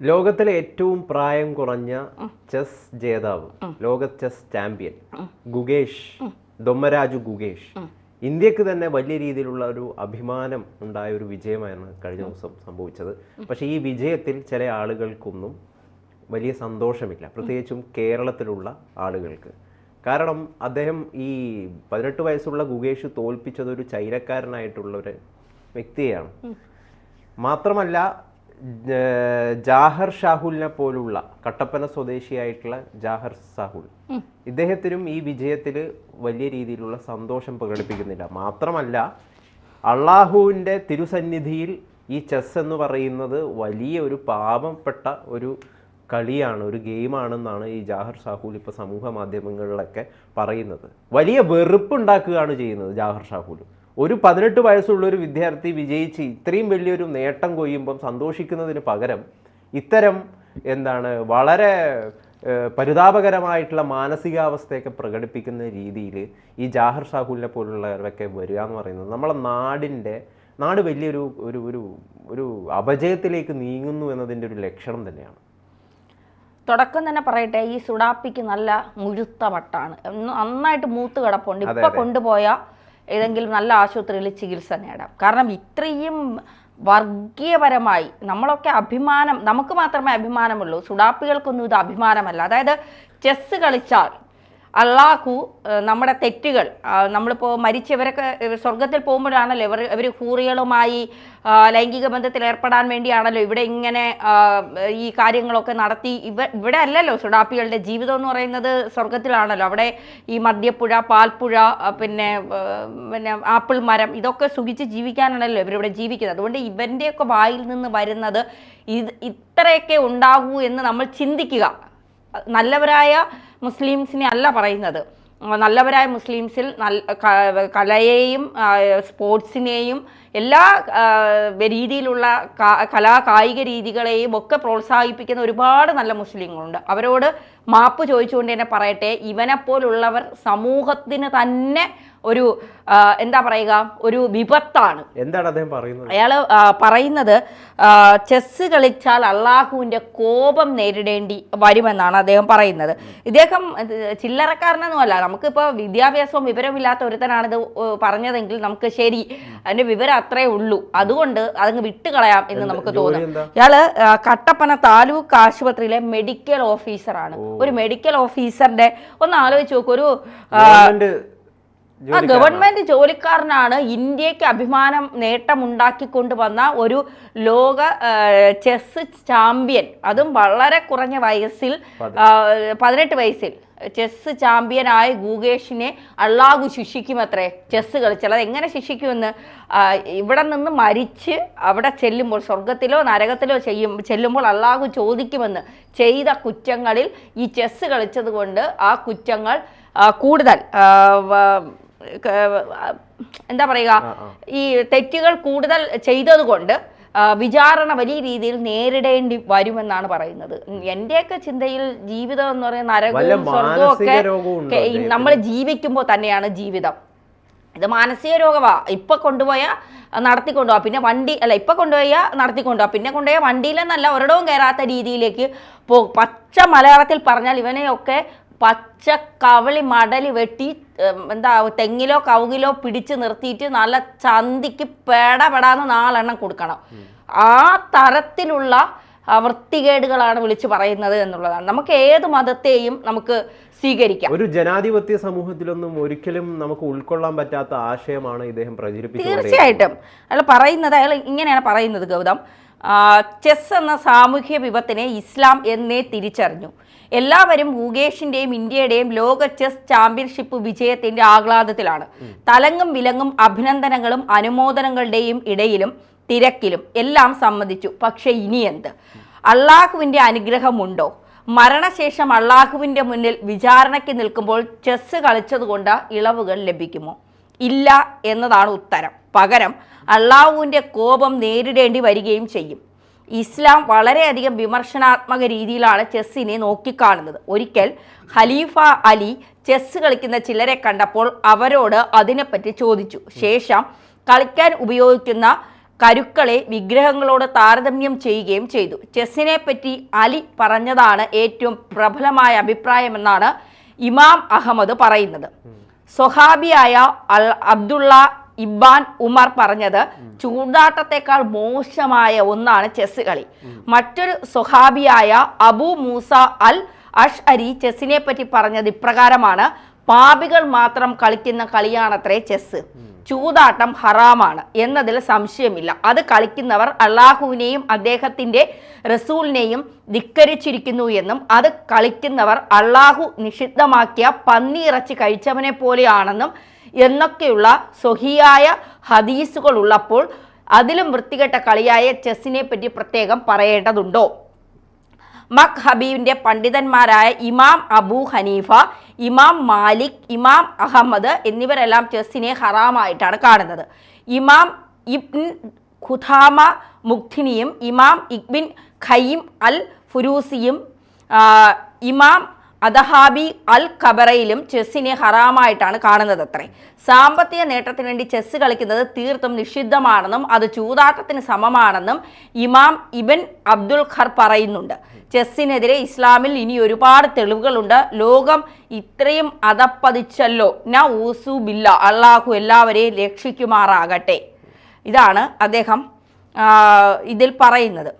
ലോകത്തിലെ ഏറ്റവും പ്രായം കുറഞ്ഞ ചെസ് ജേതാവ് ലോക ചെസ് ചാമ്പ്യൻ ഗുഗേഷ് ദൊമ്മരാജു ഗുഗേഷ് ഇന്ത്യയ്ക്ക് തന്നെ വലിയ രീതിയിലുള്ള ഒരു അഭിമാനം ഉണ്ടായ ഒരു വിജയമാണ് കഴിഞ്ഞ ദിവസം സംഭവിച്ചത്. പക്ഷെ ഈ വിജയത്തിൽ ചില ആളുകൾക്കൊന്നും വലിയ സന്തോഷമില്ല. പ്രത്യേകിച്ചും കേരളത്തിലുള്ള ആളുകൾക്ക്. കാരണം അദ്ദേഹം ഈ പതിനെട്ട് വയസ്സുള്ള ഗുഗേഷ് തോൽപ്പിച്ചത് ഒരു ചൈനക്കാരനായിട്ടുള്ള ഒരു വ്യക്തിയാണ് മാത്രമല്ല ജാഹർ ഷാഹുലിനെ പോലുള്ള കട്ടപ്പന സ്വദേശിയായിട്ടുള്ള ജാഹർ സാഹുൽ ഇദ്ദേഹത്തിനും ഈ വിജയത്തിൽ വലിയ രീതിയിലുള്ള സന്തോഷം പ്രകടിപ്പിക്കുന്നില്ല. മാത്രമല്ല അള്ളാഹുവിന്റെ തിരുസന്നിധിയിൽ ഈ ചെസ് എന്ന് പറയുന്നത് വലിയ ഒരു പാപപ്പെട്ട ഒരു കളിയാണ് ഒരു ഗെയിമാണെന്നാണ് ഈ ജാഹർ ഷാഹുൽ ഇപ്പോൾ സമൂഹ മാധ്യമങ്ങളിലൊക്കെ പറയുന്നത്. വലിയ വെറുപ്പുണ്ടാക്കുകയാണ് ചെയ്യുന്നത് ജാഹർ ഷാഹുൽ. ഒരു പതിനെട്ട് വയസ്സുള്ള ഒരു വിദ്യാർത്ഥി വിജയിച്ച് ഇത്രയും വലിയൊരു നേട്ടം കൊയ്യുമ്പം സന്തോഷിക്കുന്നതിന് പകരം ഇത്തരം എന്താണ് വളരെ പരിതാപകരമായിട്ടുള്ള മാനസികാവസ്ഥയൊക്കെ പ്രകടിപ്പിക്കുന്ന രീതിയിൽ ഈ ജാഹർ ഷാഹുലിനെ പോലുള്ളവരൊക്കെ വരിക എന്ന് പറയുന്നത് നമ്മളെ നാടിന്റെ നാട് വലിയൊരു ഒരു ഒരു ഒരു അപജയത്തിലേക്ക് നീങ്ങുന്നു എന്നതിന്റെ ഒരു ലക്ഷണം തന്നെയാണ്. തുടക്കം തന്നെ പറയട്ടെ ഈ സുഡാപ്പിക്ക് നല്ല മുഴുത്ത വട്ടാണ് നന്നായിട്ട് മൂത്ത് കിടപ്പുണ്ട്. ഇപ്പൊ കൊണ്ടുപോയ ഏതെങ്കിലും നല്ല ആശുപത്രിയിൽ ചികിത്സ നേടാം. കാരണം ഇത്രയും വർഗീയപരമായി നമ്മളൊക്കെ അഭിമാനം നമുക്ക് മാത്രമേ അഭിമാനമുള്ളൂ. സുഡാപ്പികൾക്കൊന്നും ഇത് അഭിമാനമല്ല. അതായത് ചെസ്സ് കളിച്ചാൽ അള്ളാഹു നമ്മുടെ തെറ്റുകൾ നമ്മളിപ്പോൾ മരിച്ചവരൊക്കെ സ്വർഗത്തിൽ പോകുമ്പോഴാണല്ലോ ഇവർ ഇവർ ഹൂറികളുമായി ലൈംഗിക ബന്ധത്തിൽ ഏർപ്പെടാൻ വേണ്ടിയാണല്ലോ ഇവിടെ ഇങ്ങനെ ഈ കാര്യങ്ങളൊക്കെ നടത്തി. ഇവ ഇവിടെ അല്ലല്ലോ സുഡാപ്പികളുടെ ജീവിതം എന്ന് പറയുന്നത് സ്വർഗത്തിലാണല്ലോ അവിടെ ഈ മദ്യപ്പുഴ പാൽപ്പുഴ പിന്നെ പിന്നെ ആപ്പിൾ മരം ഇതൊക്കെ സുഖിച്ച് ജീവിക്കാനാണല്ലോ ഇവരിവിടെ ജീവിക്കുന്നത്. അതുകൊണ്ട് ഇവന്റെയൊക്കെ വായിൽ നിന്ന് വരുന്നത് ഇത് ഇത്രയൊക്കെ ഉണ്ടാകൂ എന്ന് നമ്മൾ ചിന്തിക്കുക. നല്ലവരായ മുസ്ലിംസിനെ അല്ല പറയുന്നത്. നല്ലവരായ മുസ്ലിംസിൽ നല്ല കലയെയും സ്പോർട്സിനെയും എല്ലാ രീതിയിലുള്ള കലാ കായിക രീതികളെയും ഒക്കെ പ്രോത്സാഹിപ്പിക്കുന്ന ഒരുപാട് നല്ല മുസ്ലിങ്ങളുണ്ട്. അവരോട് മാപ്പ് ചോദിച്ചുകൊണ്ട് തന്നെ പറയട്ടെ ഇവനെപ്പോലുള്ളവർ സമൂഹത്തിന് തന്നെ ഒരു എന്താ പറയുക ഒരു വിപത്താണ്. എന്താണ് അദ്ദേഹം പറയുന്നത്? അയാൾ പറയുന്നത് ചെസ് കളിച്ചാൽ അള്ളാഹുവിന്റെ കോപം നേരിടേണ്ടി വരുമെന്നാണ് അദ്ദേഹം പറയുന്നത്. ഇദ്ദേഹം ചില്ലറക്കാരനൊന്നും ചില്ലറക്കാരനൊന്നുമല്ല. നമുക്കിപ്പോൾ വിദ്യാഭ്യാസവും വിവരമില്ലാത്ത ഒരുത്തനാണിത് പറഞ്ഞതെങ്കിൽ നമുക്ക് ശരി. അതിന്റെ വിവരം അത്രേ ഉള്ളൂ. അതുകൊണ്ട് അതങ്ങ് വിട്ടുകളയാം എന്ന് നമുക്ക് തോന്നും? ഇയാൾ കട്ടപ്പന താലൂക്ക് ആശുപത്രിയിലെ മെഡിക്കൽ ഓഫീസറാണ് ഒരു മെഡിക്കൽ ഓഫീസറിന്റെ ഒന്ന് ആലോചിച്ച് നോക്കൂ. ഒരു ആ, ഗവൺമെന്റ് ജോലിക്കാരനാണ്. ഇന്ത്യയ്ക്ക് അഭിമാനം നേട്ടമുണ്ടാക്കിക്കൊണ്ട് വന്ന ഒരു ലോക ചെസ് ചാമ്പ്യൻ. അതും വളരെ കുറഞ്ഞ വയസ്സിൽ പതിനെട്ട്. വയസ്സിൽ. ചെസ് ചാമ്പ്യനായ ഗൂഗേഷിനെ അള്ളാഹു ശിക്ഷിക്കും അത്രേ ചെസ് കളിച്ചാൽ അത് എങ്ങനെ ശിക്ഷിക്കുമെന്ന്? ഇവിടെ നിന്ന് മരിച്ച് അവിടെ ചെല്ലുമ്പോൾ സ്വർഗത്തിലോ നരകത്തിലോ ചെയ്യും ചെല്ലുമ്പോൾ അള്ളാഹു ചോദിക്കുമെന്ന് ചെയ്ത കുറ്റങ്ങളിൽ ഈ ചെസ് കളിച്ചത് കൊണ്ട് ആ കുറ്റങ്ങൾ കൂടുതൽ എന്താ പറയുക ഈ തെറ്റുകൾ കൂടുതൽ ചെയ്തതുകൊണ്ട് വിചാരണ വലിയ രീതിയിൽ നേരിടേണ്ടി വരുമെന്നാണ് പറയുന്നത്. എന്റെയൊക്കെ ചിന്തയിൽ ജീവിതം എന്ന് പറയുന്ന നരകവും സ്വർഗവും ഒക്കെ നമ്മൾ ജീവിക്കുമ്പോൾ തന്നെയാണ് ജീവിതം. ഇത് മാനസിക രോഗമാ ഇപ്പൊ കൊണ്ടുപോയ നടത്തിക്കൊണ്ടുപോവാ പിന്നെ വണ്ടി അല്ല ഇപ്പൊ കൊണ്ടുപോയ നടത്തിക്കൊണ്ടുപോവാ പിന്നെ കൊണ്ടുപോയ വണ്ടിയിലെന്നല്ല ഒരിടവും കയറാത്ത രീതിയിലേക്ക് പോ പച്ച മലയാളത്തിൽ പറഞ്ഞാൽ ഇവനെയൊക്കെ പച്ച കവളി മടലി വെട്ടി എന്താ തെങ്ങിലോ കവുകിലോ പിടിച്ച് നിർത്തിയിട്ട് നല്ല ചന്തിക്ക് പേടപെടാന്ന് നാലെണ്ണം കൊടുക്കണം. ആ തരത്തിലുള്ള വൃത്തികേടുകളാണ് വിളിച്ചു പറയുന്നത് എന്നുള്ളതാണ്. നമുക്ക് ഏത് മതത്തെയും നമുക്ക് സ്വീകരിക്കാം. ഒരു ജനാധിപത്യ സമൂഹത്തിലൊന്നും ഒരിക്കലും നമുക്ക് ഉൾക്കൊള്ളാൻ പറ്റാത്ത ആശയമാണ് ഇദ്ദേഹം പ്രചരിപ്പിച്ചത് തീർച്ചയായിട്ടും. അയാൾ പറയുന്നത് അയാൾ ഇങ്ങനെയാണ് പറയുന്നത് ഗൗതം. ചെസ് എന്ന സാമൂഹ്യ വിപത്തിനെ ഇസ്ലാം എന്നേ തിരിച്ചറിഞ്ഞു. എല്ലാവരും മുകേഷിന്റെയും ഇന്ത്യയുടെയും ലോക ചെസ് ചാമ്പ്യൻഷിപ്പ് വിജയത്തിന്റെ ആഹ്ലാദത്തിലാണ്. തലങ്ങും വിലങ്ങും അഭിനന്ദനങ്ങളും അനുമോദനങ്ങളുടെയും ഇടയിലും തിരക്കിലും എല്ലാം സമ്മതിച്ചു. പക്ഷെ ഇനി എന്ത്? അള്ളാഹുവിന്റെ അനുഗ്രഹമുണ്ടോ? മരണശേഷം അള്ളാഹുവിന്റെ മുന്നിൽ വിചാരണയ്ക്ക് നിൽക്കുമ്പോൾ ചെസ് കളിച്ചതുകൊണ്ട് ഇളവുകൾ ലഭിക്കുമോ? ഇല്ല എന്നതാണ് ഉത്തരം. പകരം അള്ളാഹുവിന്റെ കോപം നേരിടേണ്ടി വരികയും ചെയ്യും. ഇസ്ലാം വളരെയധികം വിമർശനാത്മക രീതിയിലാണ് ചെസ്സിനെ നോക്കിക്കാണുന്നത്. ഒരിക്കൽ ഖലീഫ അലി ചെസ് കളിക്കുന്ന ചിലരെ കണ്ടപ്പോൾ അവരോട് അതിനെപ്പറ്റി ചോദിച്ചു. ശേഷം കളിക്കാൻ ഉപയോഗിക്കുന്ന കരുക്കളെ വിഗ്രഹങ്ങളോട് താരതമ്യം ചെയ്യുകയും ചെയ്തു. ചെസ്സിനെ പറ്റി അലി പറഞ്ഞതാണ് ഏറ്റവും പ്രബലമായ അഭിപ്രായമെന്നാണ് ഇമാം അഹമ്മദ് പറയുന്നത്. സൊഹാബിയായ അൽ അബ്ദുള്ള ഇബ്ബാൻ ഉമർ പറഞ്ഞത് ചൂടാട്ടത്തെക്കാൾ മോശമായ ഒന്നാണ് ചെസ് കളി. മറ്റൊരു സ്വഹാബിയായ അബു മൂസ അൽ അഷ് അരി ചെസ്സിനെ പറ്റി പറഞ്ഞത് ഇപ്രകാരമാണ്. പാപികൾ മാത്രം കളിക്കുന്ന കളിയാണത്രേ ചെസ്സ്. ചൂതാട്ടം ഹറാമാണ് എന്നതിൽ സംശയമില്ല. അത് കളിക്കുന്നവർ അള്ളാഹുവിനെയും അദ്ദേഹത്തിന്റെ റസൂലിനെയും ധിക്കരിച്ചിരിക്കുന്നു എന്നും അത് കളിക്കുന്നവർ അള്ളാഹു നിഷിദ്ധമാക്കിയ പന്നിയിറച്ചി കഴിച്ചവനെ പോലെയാണെന്നും എന്നൊക്കെയുള്ള സ്വഹിയായ ഹദീസുകൾ ഉള്ളപ്പോൾ അതിലും വൃത്തികെട്ട കളിയായ ചെസ്സിനെ പറ്റി പ്രത്യേകം പറയേണ്ടതുണ്ടോ? മക് ഹബീബിന്റെ പണ്ഡിതന്മാരായ ഇമാം അബൂ ഹനീഫ ഇമാം മാലിക് ഇമാം അഹമ്മദ് എന്നിവരെല്ലാം ചെസ്സിനെ ഹറാമായിട്ടാണ് കാണുന്നത്. ഇമാം ഇബ്ൻ ഖുദാമ മുഖ്തിനിയും ഇമാം ഇബ്ൻ ഖയ്യിം അൽ ഫുരൂസിയും ഇമാം അദഹാബി അൽ ഖബറയിലും ചെസ്സിനെ ഹറാമായിട്ടാണ് കാണുന്നത് അത്രേ. സാമ്പത്തിക നേട്ടത്തിന് വേണ്ടി ചെസ്സ് കളിക്കുന്നത് തീർത്തും നിഷിദ്ധമാണെന്നും അത് ചൂതാട്ടത്തിന് സമമാണെന്നും ഇമാം ഇബൻ അബ്ദുൽ ഖർ പറയുന്നുണ്ട്. ചെസ്സിനെതിരെ ഇസ്ലാമിൽ ഇനി ഒരുപാട് തെളിവുകളുണ്ട്. ലോകം ഇത്രയും അതപ്പതിച്ചല്ലോ ന ഊസു ബില്ല. അള്ളാഹു എല്ലാവരെയും രക്ഷിക്കുമാറാകട്ടെ. ഇതാണ് അദ്ദേഹം ഇതിൽ പറയുന്നത്.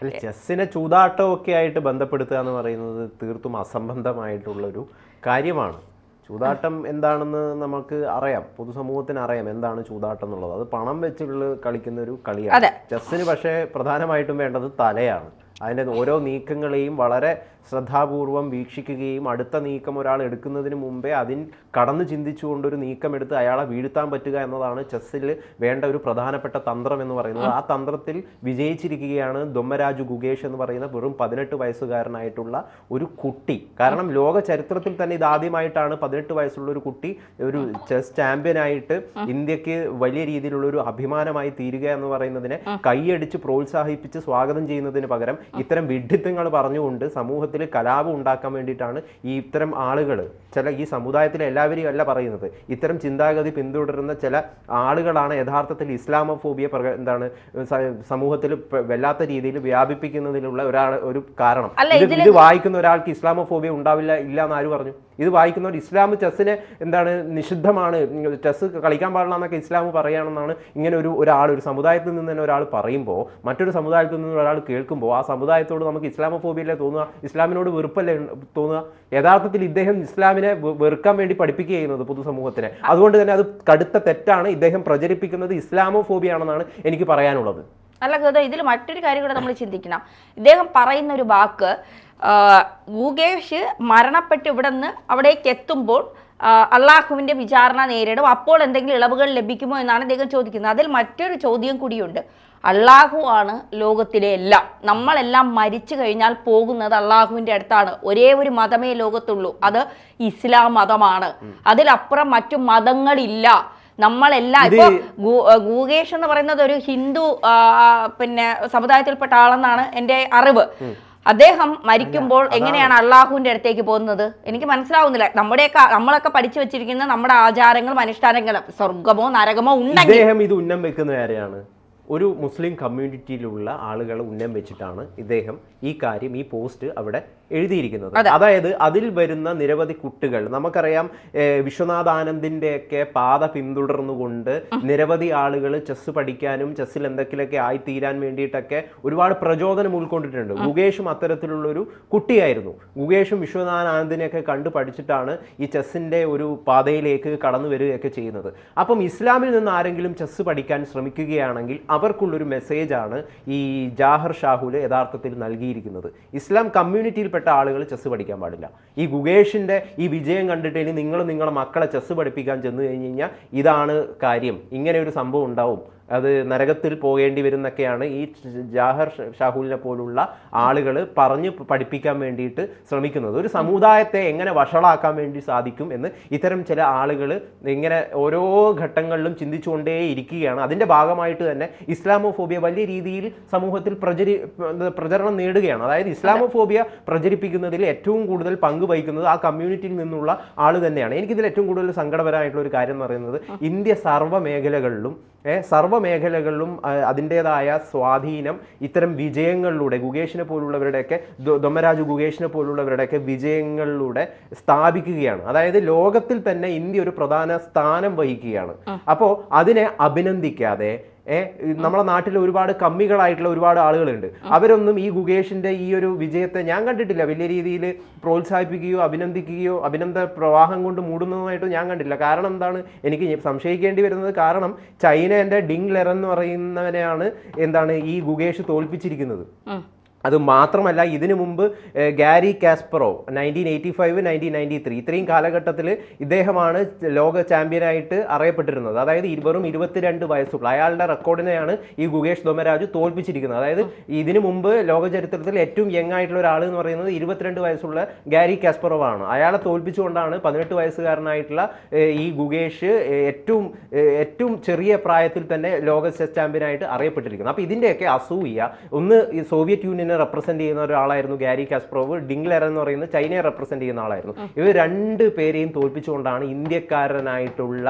അല്ല ചെസ്സിനെ ചൂതാട്ടമൊക്കെ ആയിട്ട് ബന്ധപ്പെടുത്തുക എന്ന് പറയുന്നത് തീർത്തും അസംബന്ധമായിട്ടുള്ളൊരു കാര്യമാണ്. ചൂതാട്ടം എന്താണെന്ന് നമുക്ക് അറിയാം. പൊതുസമൂഹത്തിന് അറിയാം എന്താണ് ചൂതാട്ടം എന്നുള്ളത്. അത് പണം വെച്ചുള്ള കളിക്കുന്ന ഒരു കളിയാണ്. ചെസ്സിന് പക്ഷേ പ്രധാനമായിട്ടും വേണ്ടത് തലയാണ്. അതിന്റെ ഓരോ നീക്കങ്ങളെയും വളരെ ശ്രദ്ധാപൂർവം വീക്ഷിക്കുകയും അടുത്ത നീക്കം ഒരാൾ എടുക്കുന്നതിന് മുമ്പേ അതിൻ കടന്നു ചിന്തിച്ചുകൊണ്ടൊരു നീക്കം എടുത്ത് അയാളെ വീഴ്ത്താൻ പറ്റുക എന്നതാണ് ചെസ്സിൽ വേണ്ട ഒരു പ്രധാനപ്പെട്ട തന്ത്രം എന്ന് പറയുന്നത്. ആ തന്ത്രത്തിൽ വിജയിച്ചിരിക്കുകയാണ് ദൊമ്മരാജു ഗുഗേഷ് എന്ന് പറയുന്ന വെറും പതിനെട്ട് വയസ്സുകാരനായിട്ടുള്ള ഒരു കുട്ടി. കാരണം ലോക ചരിത്രത്തിൽ തന്നെ ഇത് ആദ്യമായിട്ടാണ് പതിനെട്ട് വയസ്സുള്ള ഒരു കുട്ടി ഒരു ചെസ് ചാമ്പ്യനായിട്ട് ഇന്ത്യയ്ക്ക് വലിയ രീതിയിലുള്ള ഒരു അഭിമാനമായി തീരുക എന്ന് പറയുന്നതിനെ കൈയടിച്ച് പ്രോത്സാഹിപ്പിച്ച് സ്വാഗതം ചെയ്യുന്നതിന് പകരം ഇത്തരം വിഡ്ഢിത്തങ്ങൾ പറഞ്ഞുകൊണ്ട് സമൂഹത്തിൽ കലാപം ഉണ്ടാക്കാൻ വേണ്ടിയിട്ടാണ് ഈ ഇത്തരം ആളുകൾ ചില ഈ സമുദായത്തിലെ എല്ലാവരെയും അല്ല പറയുന്നത്. ഇത്തരം ചിന്താഗതി പിന്തുടരുന്ന ചില ആളുകളാണ് യഥാർത്ഥത്തിൽ ഇസ്ലാമോഫോബിയ പ്രക എന്താണ് സമൂഹത്തിൽ വല്ലാത്ത രീതിയിൽ വ്യാപിപ്പിക്കുന്നതിലുള്ള ഒരാൾ ഒരു കാരണം. ഇത് വായിക്കുന്ന ഒരാൾക്ക് ഇസ്ലാമോഫോബിയ ഉണ്ടാവില്ല ഇല്ല എന്ന് ആര് പറഞ്ഞു? ഇത് വായിക്കുന്നവർ ഇസ്ലാം ചെസ്സിനെ എന്താണ് നിഷിദ്ധമാണ് ചെസ് കളിക്കാൻ പാടില്ല എന്നൊക്കെ ഇസ്ലാം പറയുകയാണെന്നാണ് ഇങ്ങനെ ഒരു ഒരാൾ ഒരു സമുദായത്തിൽ നിന്ന് തന്നെ ഒരാൾ പറയുമ്പോൾ മറ്റൊരു സമുദായത്തിൽ നിന്ന് ഒരാൾ കേൾക്കുമ്പോൾ ആ സമുദായത്തോട് നമുക്ക് ഇസ്ലാമോഫോബിയല്ലേ തോന്നുക? ഇസ്ലാമിനോട് വെറുപ്പല്ലേ തോന്നുക? യഥാർത്ഥത്തിൽ ഇദ്ദേഹം ഇസ്ലാമിനെ വെറുക്കാൻ വേണ്ടി പഠിപ്പിക്കുക ചെയ്യുന്നത് പൊതുസമൂഹത്തിനെ. അതുകൊണ്ട് തന്നെ അത് കടുത്ത തെറ്റാണ്. ഇദ്ദേഹം പ്രചരിപ്പിക്കുന്നത് ഇസ്ലാമോഫോബിയാണെന്നാണ് എനിക്ക് പറയാനുള്ളത്. അല്ല ഗത ഇതിൽ മറ്റൊരു കാര്യം കൂടെ നമ്മൾ ചിന്തിക്കണം. ഇദ്ദേഹം പറയുന്ന ഒരു വാക്ക് ഗൂഗേഷ് മരണപ്പെട്ട് ഇവിടെ നിന്ന് അവിടേക്ക് എത്തുമ്പോൾ ആ, അള്ളാഹുവിന്റെ വിചാരണ നേരിടും. അപ്പോൾ എന്തെങ്കിലും ഇളവുകൾ ലഭിക്കുമോ എന്നാണ് അദ്ദേഹം ചോദിക്കുന്നത്. അതിൽ മറ്റൊരു ചോദ്യം കൂടിയുണ്ട്. അള്ളാഹു ആണ് ലോകത്തിലെ എല്ലാം. നമ്മളെല്ലാം മരിച്ചു കഴിഞ്ഞാൽ പോകുന്നത് അള്ളാഹുവിന്റെ അടുത്താണ്. ഒരേ ഒരു മതമേ ലോകത്തുള്ളൂ. അത് ഇസ്ലാം മതമാണ്. അതിലപ്പുറം മറ്റു മതങ്ങളില്ല. നമ്മളെല്ലാം ഇപ്പോൾ ഇപ്പൊ ഗൂഗേഷ് എന്ന് പറയുന്നത് ഒരു ഹിന്ദു പിന്നെ സമുദായത്തിൽപ്പെട്ട ആളെന്നാണ് എന്റെ അറിവ്. അദ്ദേഹം മരിക്കുമ്പോൾ എങ്ങനെയാണ് അള്ളാഹുവിന്റെ അടുത്തേക്ക് പോകുന്നത്? എനിക്ക് മനസ്സിലാവുന്നില്ല. നമ്മുടെയൊക്കെ നമ്മളൊക്കെ പഠിച്ചു വെച്ചിരിക്കുന്ന നമ്മുടെ ആചാരങ്ങളും അനുഷ്ഠാനങ്ങളും സ്വർഗമോ നരകമോ ഉണ്ടെങ്കിൽ ഇത് ഉന്നം വെക്കുന്ന ആരെയാണ്? ഒരു മുസ്ലിം കമ്മ്യൂണിറ്റിയിലുള്ള ആളുകൾ ഉന്നം വെച്ചിട്ടാണ് ഇദ്ദേഹം ഈ കാര്യം ഈ പോസ്റ്റ് അവിടെ എഴുതിയിരിക്കുന്നത്. അതായത് അതിൽ വരുന്ന നിരവധി കുട്ടികൾ നമുക്കറിയാം വിശ്വനാഥ് ആനന്ദിന്റെ ഒക്കെ പാത പിന്തുടർന്നുകൊണ്ട് നിരവധി ആളുകൾ ചെസ് പഠിക്കാനും ചെസ്സിൽ എന്തെങ്കിലുമൊക്കെ ആയിത്തീരാൻ വേണ്ടിയിട്ടൊക്കെ ഒരുപാട് പ്രചോദനം ഉൾക്കൊണ്ടിട്ടുണ്ട്. ഗുഗേഷും അത്തരത്തിലുള്ള ഒരു കുട്ടിയായിരുന്നു. ഗുഗേഷും വിശ്വനാഥ് ആനന്ദിനെയൊക്കെ കണ്ടു പഠിച്ചിട്ടാണ് ഈ ചെസ്സിന്റെ ഒരു പാതയിലേക്ക് കടന്നു വരികയൊക്കെ ചെയ്യുന്നത്. അപ്പം ഇസ്ലാമിൽ നിന്ന് ആരെങ്കിലും ചെസ്സ് പഠിക്കാൻ ശ്രമിക്കുകയാണെങ്കിൽ അവർക്കുള്ളൊരു മെസ്സേജാണ് ഈ ജാഹർ ഷാഹുൽ യഥാർത്ഥത്തിൽ നൽകിയിരിക്കുന്നത്. ഇസ്ലാം കമ്മ്യൂണിറ്റിയിൽപ്പെട്ട ആളുകൾ ചെസ് പഠിക്കാൻ പാടില്ല. ഈ ഗുഗേഷിന്റെ ഈ വിജയം കണ്ടിട്ട് ഇനി നിങ്ങൾ നിങ്ങളുടെ മക്കളെ ചെസ് പഠിപ്പിക്കാൻ ചെന്ന് കഴിഞ്ഞ് കഴിഞ്ഞാൽ ഇതാണ് കാര്യം. ഇങ്ങനെ ഒരു സംഭവം ഉണ്ടാവും. അത് നരകത്തിൽ പോകേണ്ടി വരുന്നൊക്കെയാണ് ഈ ജാഹർ ഷാഹുലിനെ പോലുള്ള ആളുകൾ പറഞ്ഞ് പഠിപ്പിക്കാൻ വേണ്ടിയിട്ട് ശ്രമിക്കുന്നത്. ഒരു സമുദായത്തെ എങ്ങനെ വഷളാക്കാൻ വേണ്ടി സാധിക്കും എന്ന് ഇത്തരം ചില ആളുകൾ ഇങ്ങനെ ഓരോ ഘട്ടങ്ങളിലും ചിന്തിച്ചുകൊണ്ടേ ഇരിക്കുകയാണ് അതിന്റെ ഭാഗമായിട്ട് തന്നെ ഇസ്ലാമോഫോബിയ വലിയ രീതിയിൽ സമൂഹത്തിൽ പ്രചരി പ്രചരണം നേടുകയാണ്. അതായത് ഇസ്ലാമോഫോബിയ പ്രചരിപ്പിക്കുന്നതിൽ ഏറ്റവും കൂടുതൽ പങ്ക് വഹിക്കുന്നത് ആ കമ്മ്യൂണിറ്റിയിൽ നിന്നുള്ള ആൾ തന്നെയാണ്. എനിക്കിതിൽ ഏറ്റവും കൂടുതൽ സങ്കടപരമായിട്ടുള്ള ഒരു കാര്യം എന്ന് പറയുന്നത് ഇന്ത്യ സർവ മേഖലകളിലും ഏഹ് സർവ മേഖലകളിലും ആ, അതിന്റെതായ സ്വാധീനം ഇത്തരം വിജയങ്ങളിലൂടെ ഗുഗേഷിനെ പോലുള്ളവരുടെയൊക്കെ ദൊ- ദൊമ്മരാജു ഗുഗേഷിനെ പോലുള്ളവരുടെയൊക്കെ വിജയങ്ങളിലൂടെ സ്ഥാപിക്കുകയാണ്. അതായത് ലോകത്തിൽ തന്നെ ഇന്ത്യ ഒരു പ്രധാന സ്ഥാനം വഹിക്കുകയാണ്. അപ്പോൾ അതിനെ അഭിനന്ദിക്കാതെ നമ്മുടെ നാട്ടിൽ ഒരുപാട് കമ്മികളായിട്ടുള്ള ഒരുപാട് ആളുകളുണ്ട്. അവരൊന്നും ഈ ഗുഗേഷിന്റെ ഈ ഒരു വിജയത്തെ ഞാൻ കണ്ടിട്ടില്ല. വലിയ രീതിയിൽ പ്രോത്സാഹിപ്പിക്കുകയോ അഭിനന്ദിക്കുകയോ അഭിനന്ദ പ്രവാഹം കൊണ്ട് മൂടുന്നതുമായിട്ട് ഞാൻ കണ്ടില്ല കാരണം എന്താണ്? എനിക്ക് സംശയിക്കേണ്ടി വരുന്നത് കാരണം ചൈനയുടെ ഡിങ് ലെറൻ എന്ന് പറയുന്നവനെയാണ് എന്താണ് ഈ ഗുഗേഷ് തോൽപ്പിച്ചിരിക്കുന്നത്. ഉം. അത് മാത്രമല്ല ഇതിനു മുമ്പ് Garry Kasparov nineteen eighty five nineteen ninety three ഇത്രയും കാലഘട്ടത്തിൽ ഇദ്ദേഹമാണ് ലോക ചാമ്പ്യനായിട്ട് അറിയപ്പെട്ടിരുന്നത്. അതായത് വെറും ഇരുപത്തിരണ്ട് വയസ്സുള്ള അയാളുടെ റെക്കോർഡിനെയാണ് ഈ ഗുകേഷ് ധോമരാജു തോൽപ്പിച്ചിരിക്കുന്നത്. അതായത് ഇതിനു മുമ്പ് ലോക ചരിത്രത്തിൽ ഏറ്റവും യങ് ആയിട്ടുള്ള ഒരാൾ എന്ന് പറയുന്നത് ഇരുപത്തിരണ്ട് വയസ്സുള്ള ഗാരി കാസ്പറോവ് ആണ് അയാളെ തോൽപ്പിച്ചുകൊണ്ടാണ് പതിനെട്ട് വയസ്സുകാരനായിട്ടുള്ള ഈ ഗുകേഷ് ഏറ്റവും ഏറ്റവും ചെറിയ പ്രായത്തിൽ തന്നെ ലോക ചെസ് ചാമ്പ്യനായിട്ട് അറിയപ്പെട്ടിരിക്കുന്നത്. അപ്പോൾ ഇതിന്റെയൊക്കെ അസൂയ. ഒന്ന് സോവിയറ്റ് യൂണിയനെ റെപ്രസെന്റ് ചെയ്യുന്ന ഒരാളായിരുന്നു ഗാരി കാസ്പ്രോവ്. ഡിംഗ്ലർ എന്ന് പറയുന്ന ചൈനയെ റെപ്രസെന്റ് ചെയ്യുന്ന ആളായിരുന്നു. ഇവർ രണ്ട് പേരെയും തോൽപ്പിച്ചുകൊണ്ടാണ് ഇന്ത്യക്കാരനായിട്ടുള്ള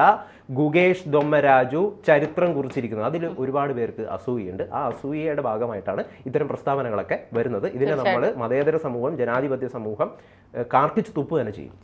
ഗുഗേഷ് ദൊമ്മരാജു ചരിത്രം കുറിച്ചിരിക്കുന്നത്. അതിൽ ഒരുപാട് പേർക്ക് അസൂയുണ്ട് ആ അസൂയയുടെ ഭാഗമായിട്ടാണ് ഇത്തരം പ്രസ്താവനകളൊക്കെ വരുന്നത്. ഇതിനെ നമ്മൾ മതേതര സമൂഹം ജനാധിപത്യ സമൂഹം കാർത്തിച്ച് തുപ്പ് തന്നെ ചെയ്യും.